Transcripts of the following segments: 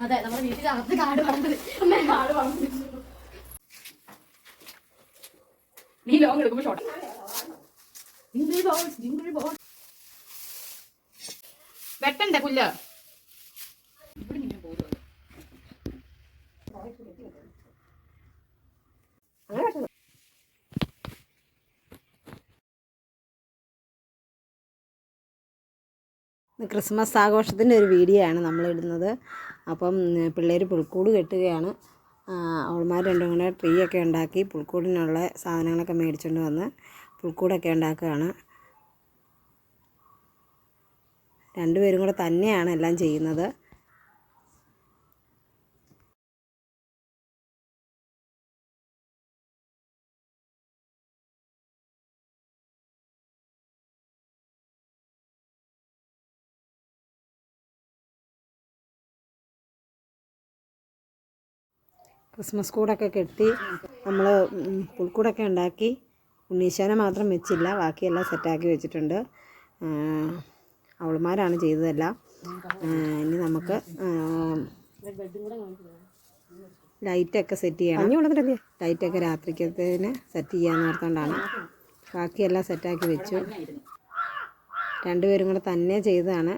അതെ നമ്മുടെ വീട്ടിൽ അകത്ത് കാട് വളർന്നത്. അമ്മേ കാട് വളർന്നത്. നീ ലോങ് എടുക്കുമ്പോ ഷോട്ട് വെട്ടണ്ടേ പുല്ല്? ഇവിടെ ഇങ്ങനെ പോകുന്നത് ഇത് ക്രിസ്മസ് ആഘോഷത്തിന്റെ ഒരു വീഡിയോ ആണ് നമ്മൾ ഇടുന്നത് അപ്പം പിള്ളേർ പുൽക്കൂട് കെട്ടുകയാണ്. അവൾമാർ രണ്ടും കൂടെ ട്രീ ഒക്കെ ഉണ്ടാക്കി പുൽക്കൂടിനുള്ള സാധനങ്ങളൊക്കെ മേടിച്ചുകൊണ്ട് വന്ന് പുൽക്കൂടൊക്കെ ഉണ്ടാക്കുകയാണ്. രണ്ടുപേരും കൂടെ തന്നെയാണ് എല്ലാം ചെയ്യുന്നത്. ക്രിസ്മസ് കൂടൊക്കെ കെട്ടി നമ്മൾ പുൽക്കൂടൊക്കെ ഉണ്ടാക്കി ഉണ്ണീശാനെ മാത്രം വെച്ചില്ല ബാക്കിയെല്ലാം സെറ്റാക്കി വെച്ചിട്ടുണ്ട്. അവളുമാരാണ് അവൾമാരാണ് ചെയ്തതെല്ലാം. ഇനി നമുക്ക് ലൈറ്റൊക്കെ സെറ്റ് ചെയ്യണം. ലൈറ്റൊക്കെ രാത്രിക്കത്തേന് സെറ്റ് ചെയ്യാന്ന് ഓർത്തുകൊണ്ടാണ് ബാക്കിയെല്ലാം സെറ്റാക്കി വെച്ചു. രണ്ടുപേരും കൂടെ തന്നെ ചെയ്തതാണ്.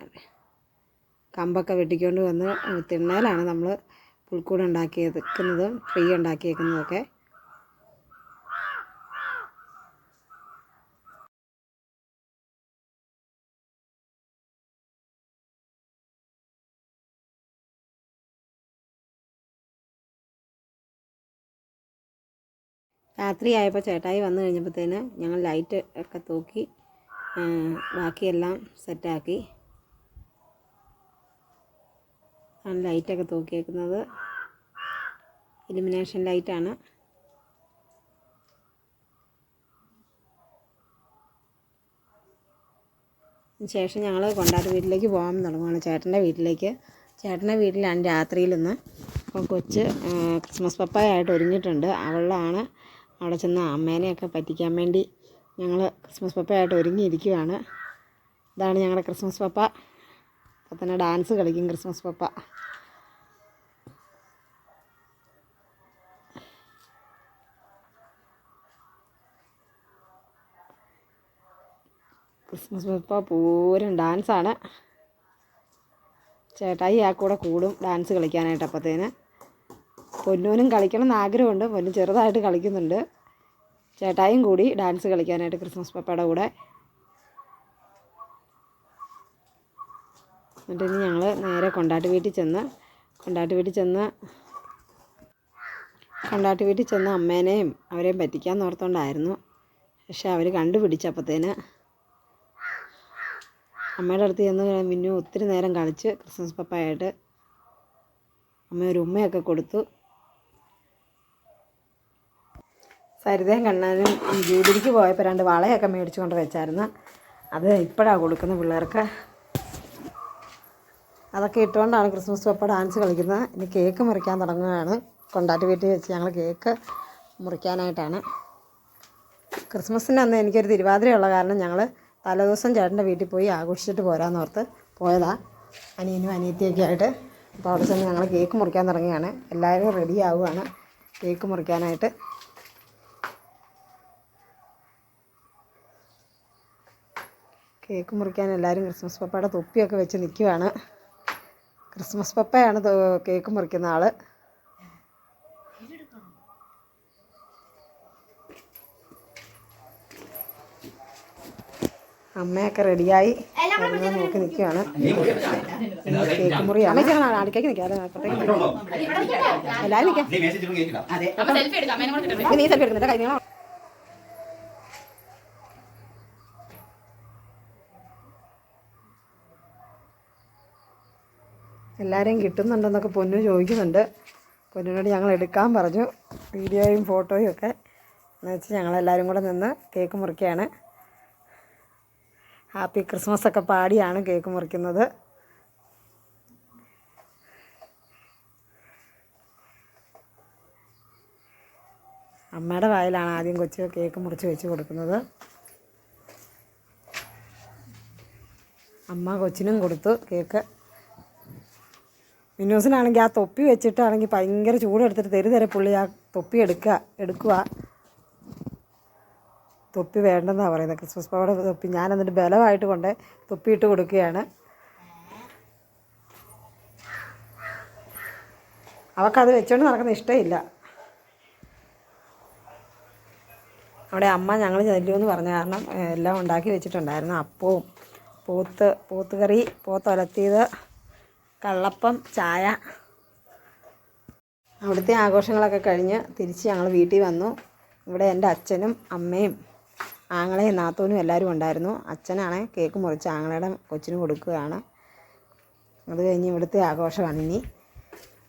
കമ്പൊക്കെ വെട്ടിക്കൊണ്ട് വന്ന് തിണ്ണയിലാണ് നമ്മൾ പുൽക്കൂട് ഉണ്ടാക്കിയെടുക്കുന്നതും ട്രീ ഉണ്ടാക്കിയേക്കുന്നതൊക്കെ. രാത്രിയായപ്പോൾ ചേട്ടായി വന്നു കഴിഞ്ഞപ്പോഴത്തേന് ഞങ്ങൾ ലൈറ്റ് ഒക്കെ തൂക്കി ബാക്കിയെല്ലാം സെറ്റാക്കി ആണ് ലൈറ്റൊക്കെ തൂക്കിയേക്കുന്നത്. ഇലുമിനേഷൻ ലൈറ്റാണ് ശേഷം ഞങ്ങൾ കൊണ്ടാട്ട് വീട്ടിലേക്ക് പോകാൻ തുടങ്ങുകയാണ് ചേട്ടന്റെ വീട്ടിലേക്ക്. ചേട്ടന്റെ വീട്ടിലാണ് രാത്രിയിലൊന്ന് അപ്പോൾ കൊച്ച് ക്രിസ്മസ് പപ്പായായിട്ട് ഒരുങ്ങിയിട്ടുണ്ട്. അവളാണ് അവിടെ ചെന്ന് അമ്മേനെയൊക്കെ പറ്റിക്കാൻ വേണ്ടി ഞങ്ങൾ ക്രിസ്മസ് പപ്പയായിട്ട് ഒരുങ്ങിയിരിക്കുകയാണ് ഇതാണ് ഞങ്ങളുടെ ക്രിസ്മസ് പപ്പ. അപ്പോൾ തന്നെ ഡാൻസ് കളിക്കും ക്രിസ്മസ് പപ്പ. ക്രിസ്മസ് പപ്പ പൂരം ഡാൻസാണ് ചേട്ടായി ആ കൂടെ കൂടും ഡാൻസ് കളിക്കാനായിട്ട് അപ്പത്തേന്. പൊന്നൂനും കളിക്കണം എന്ന് ആഗ്രഹമുണ്ട്. പൊന്നു ചെറുതായിട്ട് കളിക്കുന്നുണ്ട്. ചേട്ടായും കൂടി ഡാൻസ് കളിക്കാനായിട്ട് ക്രിസ്മസ് പപ്പയുടെ കൂടെ എന്നിട്ട് ഇനി ഞങ്ങൾ നേരെ കൊണ്ടാട്ട് വീട്ടിൽ ചെന്ന് കൊണ്ടാട്ട് വീട്ടിൽ ചെന്ന് കൊണ്ടാട്ട് വീട്ടിൽ ചെന്ന് അമ്മേനെയും അവരെയും പറ്റിക്കാൻ ഓർത്തോണ്ടായിരുന്നു. പക്ഷെ അവർ കണ്ടുപിടിച്ചപ്പോഴത്തേന് അമ്മയുടെ അടുത്ത് ചെന്ന് മിന്നു ഒത്തിരി നേരം കളിച്ച് ക്രിസ്മസ് പപ്പായായിട്ട് അമ്മ ഒരു ഉമ്മയൊക്കെ കൊടുത്തു. സരിതയും കണ്ണനും ജൂബിലിക്ക് പോയപ്പോൾ രണ്ട് വളയൊക്കെ മേടിച്ചു കൊണ്ട് വെച്ചായിരുന്നു. അത് ഇപ്പോഴാണ് കൊടുക്കുന്നത് പിള്ളേർക്ക്. അതൊക്കെ ഇട്ടുകൊണ്ടാണ് ക്രിസ്മസ് പപ്പ ഡാൻസ് കളിക്കുന്നത്. ഇനി കേക്ക് മുറിക്കാൻ തുടങ്ങുകയാണ്. കൊണ്ടാട്ട് വീട്ടിൽ വെച്ച് ഞങ്ങൾ കേക്ക് മുറിക്കാനായിട്ടാണ്. ക്രിസ്മസിന്റെ അന്ന് എനിക്കൊരു തിരുവാതിരയുള്ള കാരണം ഞങ്ങൾ തലേദിവസം ചേട്ടന്റെ വീട്ടിൽ പോയി ആഘോഷിച്ചിട്ട് പോരാന്നോർത്ത് പോയതാണ് അനിയനും അനിയത്തിയൊക്കെ ആയിട്ട് അപ്പോൾ അവിടെ ചെന്ന് ഞങ്ങൾ കേക്ക് മുറിക്കാൻ തുടങ്ങുകയാണ്. എല്ലാവരും റെഡി ആവുകയാണ് കേക്ക് മുറിക്കാനായിട്ട്. കേക്ക് മുറിക്കാൻ എല്ലാവരും ക്രിസ്മസ് പപ്പയുടെ തൊപ്പിയൊക്കെ വെച്ച് നിൽക്കുവാണ്. ക്രിസ്മസ് പപ്പയാണ് കേക്ക് മുറിക്കുന്ന ആൾ. അമ്മയൊക്കെ റെഡിയായി. നോക്കി നിൽക്കുകയാണ് കേക്ക് മുറിയാണ്. അടുക്കേക്ക് നിൽക്കാം എല്ലാവരും നിൽക്കാം നീ സെൽഫി എടുക്കുന്നുണ്ട് കൈ കിട്ടണ്ടേ? നീ സെൽഫി എടുക്കുന്നില്ല കഴിഞ്ഞ എല്ലാവരെയും കിട്ടുന്നുണ്ടെന്നൊക്കെ പൊന്നു ചോദിക്കുന്നുണ്ട്. പൊന്നിനോട് ഞങ്ങൾ എടുക്കാൻ പറഞ്ഞു. വീഡിയോയും ഫോട്ടോയും ഒക്കെ എന്ന് വെച്ച് ഞങ്ങളെല്ലാവരും കൂടെ നിന്ന് കേക്ക് മുറിക്കുകയാണ്. ഹാപ്പി ക്രിസ്മസ് ഒക്കെ പാടിയാണ് കേക്ക് മുറിക്കുന്നത്. അമ്മയുടെ വായിലാണ് ആദ്യം കൊച്ച് കേക്ക് മുറിച്ച് വെച്ച് കൊടുക്കുന്നത്. അമ്മ കൊച്ചിനും കൊടുത്തു കേക്ക്. മിന്നൂസിനാണെങ്കിൽ ആ തൊപ്പി വെച്ചിട്ടാണെങ്കിൽ ഭയങ്കര ചൂടെടുത്തിട്ട് തെരു തെരെ പുള്ളി ആ തൊപ്പി എടുക്കുക എടുക്കുക. തൊപ്പി വേണ്ടെന്നാണ് പറയുന്നത്. ക്രിസ്മസ് പവയുടെ തൊപ്പി ഞാൻ എന്നിട്ട് ബലമായിട്ട് കൊണ്ട് തൊപ്പി ഇട്ട് കൊടുക്കുകയാണ്. അവൾക്കത് വെച്ചോണ്ട് നടക്കുന്ന ഇഷ്ടമില്ല അവിടെ അമ്മ ഞങ്ങൾ ചെല്ലുമെന്ന് പറഞ്ഞ കാരണം എല്ലാം ഉണ്ടാക്കി വെച്ചിട്ടുണ്ടായിരുന്നു. അപ്പവും പോത്ത് പോത്ത് കറി കള്ളപ്പം ചായ. അവിടുത്തെ ആഘോഷങ്ങളൊക്കെ കഴിഞ്ഞ് തിരിച്ച് ഞങ്ങൾ വീട്ടിൽ വന്നു. ഇവിടെ എന്റെ അച്ഛനും അമ്മയും ആങ്ങളെയും നാത്തൂനും എല്ലാവരും ഉണ്ടായിരുന്നു. അച്ഛനാണ് കേക്ക് മുറിച്ച് ആങ്ങളയുടെ കൊച്ചിന് കൊടുക്കുകയാണ്. അത് കഴിഞ്ഞ് ഇവിടുത്തെ ആഘോഷമാണ് ഇനി.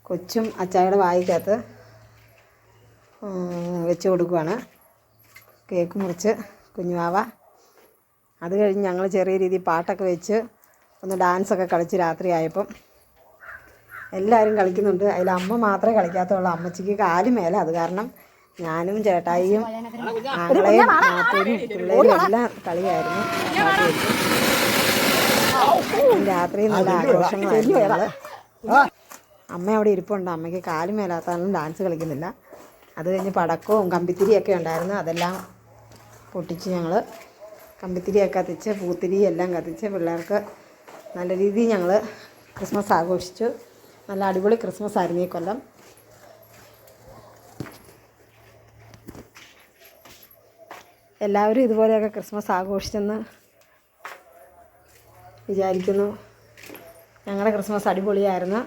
കൊച്ചും അച്ചായുടെ വായിക്കകത്ത് വെച്ച് കൊടുക്കുകയാണ് കേക്ക് മുറിച്ച് കുഞ്ഞുവാവ അത് കഴിഞ്ഞ് ഞങ്ങൾ ചെറിയ രീതിയിൽ പാട്ടൊക്കെ വെച്ച് ഒന്ന് ഡാൻസൊക്കെ കളിച്ച് രാത്രിയായപ്പം എല്ലാവരും കളിക്കുന്നുണ്ട്. അതിൽ അമ്മ മാത്രമേ കളിക്കാത്തുള്ളൂ. അമ്മച്ചിക്ക് കാൽ മേലെ അത് കാരണം ഞാനും ചേട്ടായിയും ആങ്ങളെയും പിള്ളേരും എല്ലാം കളിയായിരുന്നു. രാത്രി നല്ല ആഘോഷങ്ങളായിരുന്നു. അമ്മ അവിടെ ഇരിപ്പുണ്ട്. അമ്മയ്ക്ക് കാൽ മേലാത്താലും ഡാൻസ് കളിക്കുന്നില്ല. അത് കഴിഞ്ഞ് പടക്കവും കമ്പിത്തിരിയൊക്കെ ഉണ്ടായിരുന്നു. അതെല്ലാം പൊട്ടിച്ച് ഞങ്ങൾ കമ്പിത്തിരിയൊക്കെ കത്തിച്ച് പൂത്തിരി എല്ലാം കത്തിച്ച് പിള്ളേർക്ക് നല്ല രീതിയിൽ ഞങ്ങൾ ക്രിസ്മസ് ആഘോഷിച്ചു. നല്ല അടിപൊളി ക്രിസ്മസ് ആയിരുന്നു ഈ കൊല്ലം. എല്ലാവരും ഇതുപോലെയൊക്കെ ക്രിസ്മസ് ആഘോഷിച്ചെന്ന് വിചാരിക്കുന്നു. ഞങ്ങളുടെ ക്രിസ്മസ് അടിപൊളിയായിരുന്നു.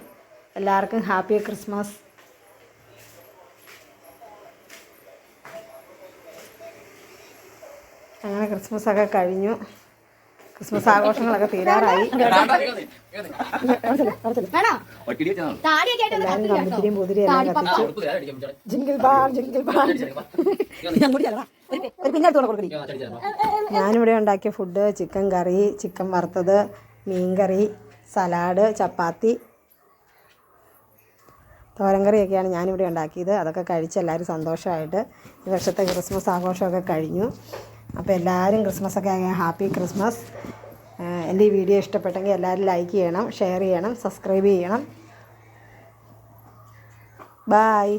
എല്ലാവർക്കും ഹാപ്പി ക്രിസ്മസ് അങ്ങനെ ക്രിസ്മസ് ഒക്കെ കഴിഞ്ഞു. ക്രിസ്മസ് ആഘോഷങ്ങളൊക്കെ തീരാറായി. കമ്പിത്തിരിയും പൂതിരിയും ജിങ്കിൾ ജിങ്കിൾ ഒരു കൊടുക്കണി ഞാനിവിടെ ഉണ്ടാക്കിയ ഫുഡ് ചിക്കൻ കറി ചിക്കൻ വറുത്തത് മീൻകറി സലാഡ് ചപ്പാത്തി തോരൻ കറിയൊക്കെയാണ് ഞാനിവിടെ ഉണ്ടാക്കിയത്. അതൊക്കെ കഴിച്ച് എല്ലാവരും സന്തോഷമായിട്ട് ഈ വർഷത്തെ ക്രിസ്മസ് ആഘോഷമൊക്കെ കഴിഞ്ഞു. അപ്പോൾ എല്ലാവരും ക്രിസ്മസ് ക്രിസ്മസൊക്കെ ഹാപ്പി ക്രിസ്മസ്. എന്റെ ഈ വീഡിയോ ഇഷ്ടപ്പെട്ടെങ്കിൽ എല്ലാവരും ലൈക്ക് ചെയ്യണം ഷെയർ ചെയ്യണം സബ്സ്ക്രൈബ് ചെയ്യണം. ബായ്